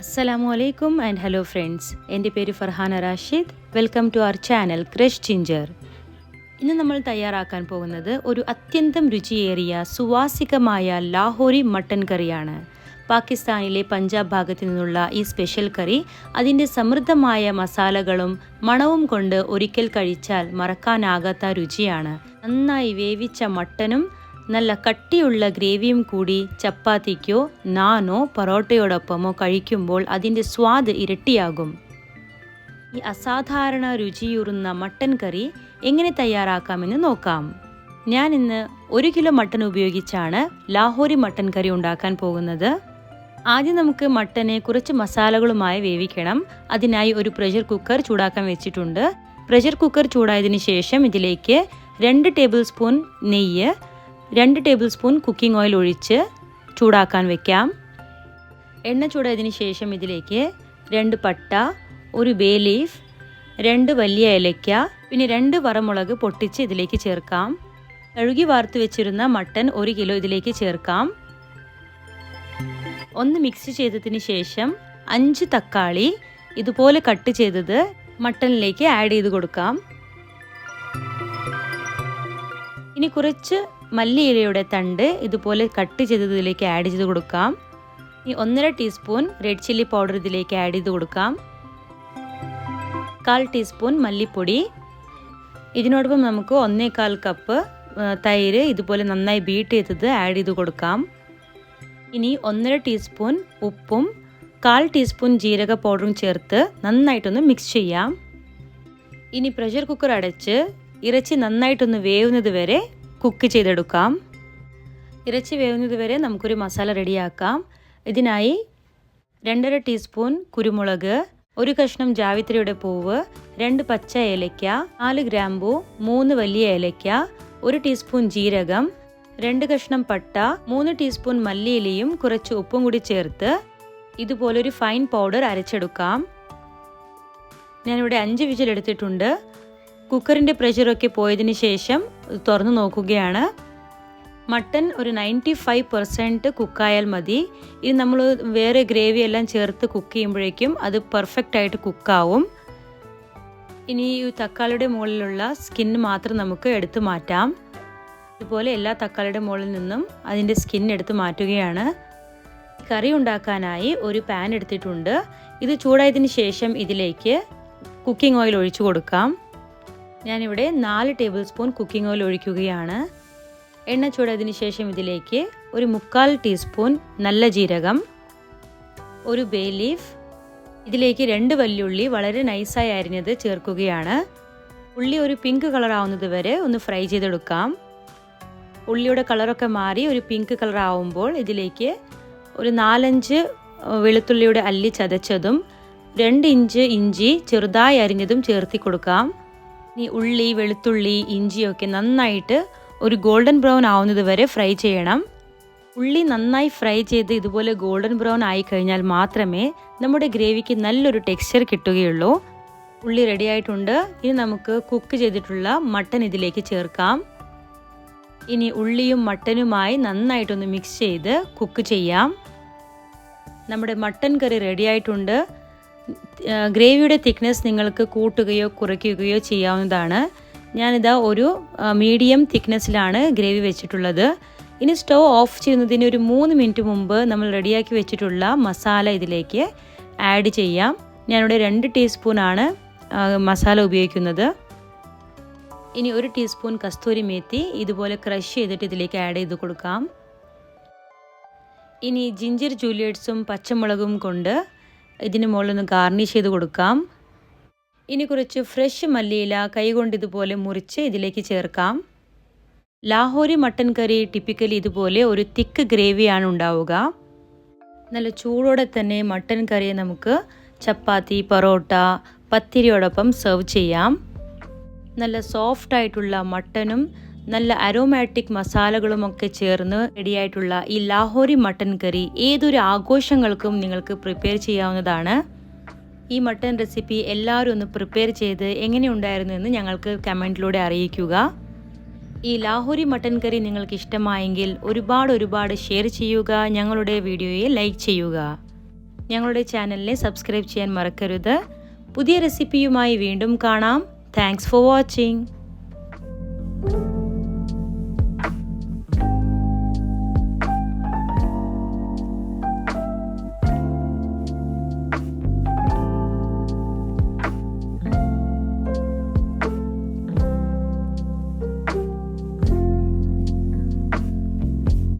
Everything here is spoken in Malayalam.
അസ്സലാമു അലൈക്കും ആൻഡ് ഹലോ ഫ്രണ്ട്സ് എന്റെ പേര് Farhana Rashid. Welcome to our channel crush ginger ഇന്ന് നമ്മൾ തയ്യാറാക്കാൻ പോകുന്നത് ഒരു അത്യന്തം രുചിയേറിയ സുവാസികമായ ലാഹോരി മട്ടൻ കറിയാണ്. പാകിസ്ഥാനിലെ പഞ്ചാബ് ഭാഗത്തു നിന്നുള്ള ഈ സ്പെഷ്യൽ കറി അതിന്റെ സമൃദ്ധമായ മസാലകളും മണവും കൊണ്ട് ഒരിക്കൽ കഴിച്ചാൽ മറക്കാനാകാത്ത രുചിയാണ്. നന്നായി വേവിച്ച മട്ടനും നല്ല കട്ടിയുള്ള ഗ്രേവിയും കൂടി ചപ്പാത്തിക്കോ നാനോ പൊറോട്ടയോടൊപ്പമോ കഴിക്കുമ്പോൾ അതിന്റെ സ്വാദ് ഇരട്ടിയാകും. ഈ അസാധാരണ രുചിയൂറുന്ന മട്ടൻ കറി എങ്ങനെ തയ്യാറാക്കാമെന്ന് നോക്കാം. ഞാൻ ഇന്ന് ഒരു കിലോ മട്ടൻ ഉപയോഗിച്ചാണ് ലാഹോരി മട്ടൻ കറി ഉണ്ടാക്കാൻ പോകുന്നത്. ആദ്യം നമുക്ക് മട്ടനെ കുറച്ച് മസാലകളുമായി വേവിക്കണം. അതിനായി ഒരു പ്രഷർ കുക്കർ ചൂടാക്കാൻ വെച്ചിട്ടുണ്ട്. പ്രഷർ കുക്കർ ചൂടായതിനു ശേഷം ഇതിലേക്ക് രണ്ട് ടേബിൾ സ്പൂൺ നെയ്യ് രണ്ട് ടേബിൾ സ്പൂൺ കുക്കിംഗ് ഓയിൽ ഒഴിച്ച് ചൂടാക്കാൻ വെക്കാം. എണ്ണ ചൂടായതിന് ശേഷം ഇതിലേക്ക് രണ്ട് പട്ട ഒരു ബേ ലീഫ് രണ്ട് വലിയ ഇലയ്ക്ക പിന്നെ രണ്ട് വറമുളക് പൊട്ടിച്ച് ഇതിലേക്ക് ചേർക്കാം. കഴുകി വാർത്ത് വെച്ചിരുന്ന മട്ടൻ ഒരു കിലോ ഇതിലേക്ക് ചേർക്കാം. ഒന്ന് മിക്സ് ചെയ്തതിന് ശേഷം അഞ്ച് തക്കാളി ഇതുപോലെ കട്ട് ചെയ്തത് മട്ടനിലേക്ക് ആഡ് ചെയ്ത് കൊടുക്കാം. ഇനി കുറച്ച് മല്ലിയിലയുടെ തണ്ട് ഇതുപോലെ കട്ട് ചെയ്തത് ഇതിലേക്ക് ആഡ് ചെയ്ത് കൊടുക്കാം. ഈ ഒന്നര ടീസ്പൂൺ റെഡ് ചില്ലി പൗഡർ ഇതിലേക്ക് ആഡ് ചെയ്ത് കൊടുക്കാം. കാൽ ടീസ്പൂൺ മല്ലിപ്പൊടി. ഇതിനോടൊപ്പം നമുക്ക് ഒന്നേകാൽ കപ്പ് തൈര് ഇതുപോലെ നന്നായി ബീറ്റ് ചെയ്തത് ആഡ് ചെയ്ത് കൊടുക്കാം. ഇനി ഒന്നര ടീസ്പൂൺ ഉപ്പും കാൽ ടീസ്പൂൺ ജീരക പൗഡറും ചേർത്ത് നന്നായിട്ടൊന്ന് മിക്സ് ചെയ്യാം. ഇനി പ്രഷർ കുക്കർ അടച്ച് ഇറച്ചി നന്നായിട്ടൊന്ന് വേവുന്നത് വരെ കുക്ക് ചെയ്തെടുക്കാം. ഇറച്ചി വേവുന്നത് വരെ നമുക്കൊരു മസാല റെഡിയാക്കാം. ഇതിനായി രണ്ടര ടീസ്പൂൺ കുരുമുളക് ഒരു കഷ്ണം ജാവിത്രിയുടെ പൂവ് രണ്ട് പച്ച ഏലയ്ക്ക നാല് ഗ്രാമ്പു മൂന്ന് വലിയ ഏലയ്ക്ക ഒരു ടീസ്പൂൺ ജീരകം രണ്ട് കഷ്ണം പട്ട മൂന്ന് ടീസ്പൂൺ മല്ലിയിലയും കുറച്ച് ഉപ്പും കൂടി ചേർത്ത് ഇതുപോലൊരു ഫൈൻ പൗഡർ അരച്ചെടുക്കാം. ഞാനിവിടെ അഞ്ച് വിജിലെടുത്തിട്ടുണ്ട് കുക്കറിന്റെ പ്രഷറൊക്കെ പോയതിന് ശേഷം തുറന്നു നോക്കുകയാണ്. മട്ടൻ ഒരു നയന്റി ഫൈവ് പെർസെന്റ് കുക്കായാൽ മതി. ഇനി നമ്മൾ വേറെ ഗ്രേവി എല്ലാം ചേർത്ത് കുക്ക് ചെയ്യുമ്പോഴേക്കും അത് പെർഫെക്റ്റ് ആയിട്ട് കുക്കാവും. ഇനി ഈ തക്കാളിയുടെ മുകളിലുള്ള സ്കിൻ മാത്രം നമുക്ക് എടുത്തു മാറ്റാം. ഇതുപോലെ എല്ലാ തക്കാളിയുടെ മുകളിൽ നിന്നും അതിന്റെ സ്കിൻ എടുത്ത് മാറ്റുകയാണ്. കറി ഉണ്ടാക്കാനായി ഒരു പാൻ എടുത്തിട്ടുണ്ട്. ഇത് ചൂടായതിന് ശേഷം ഇതിലേക്ക് കുക്കിംഗ് ഓയിൽ ഒഴിച്ചു കൊടുക്കാം. ഞാനിവിടെ നാല് ടേബിൾ സ്പൂൺ കുക്കിംഗ് ഓയിൽ ഒഴിക്കുകയാണ്. എണ്ണ ചൂടായതിന് ശേഷം ഇതിലേക്ക് ഒരു മുക്കാൽ ടീസ്പൂൺ നല്ല ജീരകം ഒരു ബേ ലീഫ് ഇതിലേക്ക് രണ്ട് വല്യുള്ളി വളരെ നൈസായി അരിഞ്ഞത് ചേർക്കുകയാണ്. ഉള്ളി ഒരു പിങ്ക് കളർ ആവുന്നത് വരെ ഒന്ന് ഫ്രൈ ചെയ്തെടുക്കാം. ഉള്ളിയുടെ കളറൊക്കെ മാറി ഒരു പിങ്ക് കളർ ആവുമ്പോൾ ഇതിലേക്ക് ഒരു നാലഞ്ച് വെളുത്തുള്ളിയുടെ അല്ലി ചതച്ചതും രണ്ട് ഇഞ്ച് ഇഞ്ചി ചെറുതായി അരിഞ്ഞതും ചേർത്തി കൊടുക്കാം. ഇനി ഉള്ളി വെളുത്തുള്ളി ഇഞ്ചിയൊക്കെ നന്നായിട്ട് ഒരു ഗോൾഡൻ ബ്രൗൺ ആവുന്നത് വരെ ഫ്രൈ ചെയ്യണം. ഉള്ളി നന്നായി ഫ്രൈ ചെയ്ത് ഇതുപോലെ ഗോൾഡൻ ബ്രൗൺ ആയി കഴിഞ്ഞാൽ മാത്രമേ നമ്മുടെ ഗ്രേവിക്ക് നല്ലൊരു ടെക്സ്ചർ കിട്ടുകയുള്ളൂ. ഉള്ളി റെഡി ആയിട്ടുണ്ട്. ഇനി നമുക്ക് കുക്ക് ചെയ്തിട്ടുള്ള മട്ടൻ ഇതിലേക്ക് ചേർക്കാം. ഇനി ഉള്ളിയും മട്ടനുമായി നന്നായിട്ടൊന്ന് മിക്സ് ചെയ്ത് കുക്ക് ചെയ്യാം. നമ്മുടെ മട്ടൻ കറി റെഡി ആയിട്ടുണ്ട്. ഗ്രേവിയുടെ തിക്നെസ് നിങ്ങൾക്ക് കൂട്ടുകയോ കുറയ്ക്കുകയോ ചെയ്യാവുന്നതാണ്. ഞാനിതാ ഒരു മീഡിയം തിക്നെസ്സിലാണ് ഗ്രേവി വെച്ചിട്ടുള്ളത്. ഇനി സ്റ്റവ് ഓഫ് ചെയ്യുന്നതിന് ഒരു മൂന്ന് മിനിറ്റ് മുമ്പ് നമ്മൾ റെഡിയാക്കി വെച്ചിട്ടുള്ള മസാല ഇതിലേക്ക് ആഡ് ചെയ്യാം. ഞാനിവിടെ രണ്ട് ടീസ്പൂണാണ് മസാല ഉപയോഗിക്കുന്നത്. ഇനി ഒരു ടീസ്പൂൺ കസ്തൂരി മേത്തി ഇതുപോലെ ക്രഷ് ചെയ്തിട്ട് ഇതിലേക്ക് ആഡ് ചെയ്ത് കൊടുക്കാം. ഇനി ജിഞ്ചർ ജൂലിയറ്റ്സും പച്ചമുളകും കൊണ്ട് ഇതിന് മുകളിലൊന്ന് ഗാർണിഷ് ചെയ്ത് കൊടുക്കാം. ഇനി കുറച്ച് ഫ്രഷ് മല്ലിയില കൈകൊണ്ട് ഇതുപോലെ മുറിച്ച് ഇതിലേക്ക് ചേർക്കാം. ലാഹോരി മട്ടൻ കറി ടിപ്പിക്കലി ഇതുപോലെ ഒരു തിക്ക് ഗ്രേവിയാണ് ഉണ്ടാവുക. നല്ല ചൂടോടെ തന്നെ മട്ടൻ കറി നമുക്ക് ചപ്പാത്തി പൊറോട്ട പത്തിരിയോടൊപ്പം സെർവ് ചെയ്യാം. നല്ല സോഫ്റ്റ് ആയിട്ടുള്ള മട്ടനും നല്ല അരോമാറ്റിക് മസാലകളുമൊക്കെ ചേർന്ന് റെഡിയായിട്ടുള്ള ഈ ലാഹോരി മട്ടൻ കറി ഏതൊരു ആഘോഷങ്ങൾക്കും നിങ്ങൾക്ക് പ്രിപ്പയർ ചെയ്യാവുന്നതാണ്. ഈ മട്ടൻ റെസിപ്പി എല്ലാവരും ഒന്ന് പ്രിപ്പയർ ചെയ്ത് എങ്ങനെയുണ്ടായിരുന്നു എന്ന് ഞങ്ങൾക്ക് കമന്റിലൂടെ അറിയിക്കുക. ഈ ലാഹോരി മട്ടൻ കറി നിങ്ങൾക്ക് ഇഷ്ടമായെങ്കിൽ ഒരുപാട് ഒരുപാട് ഷെയർ ചെയ്യുക ഞങ്ങളുടെ വീഡിയോയെ ലൈക്ക് ചെയ്യുക. ഞങ്ങളുടെ ചാനലിനെ സബ്സ്ക്രൈബ് ചെയ്യാൻ മറക്കരുത്. പുതിയ റെസിപ്പിയുമായി വീണ്ടും കാണാം. Thanks for watching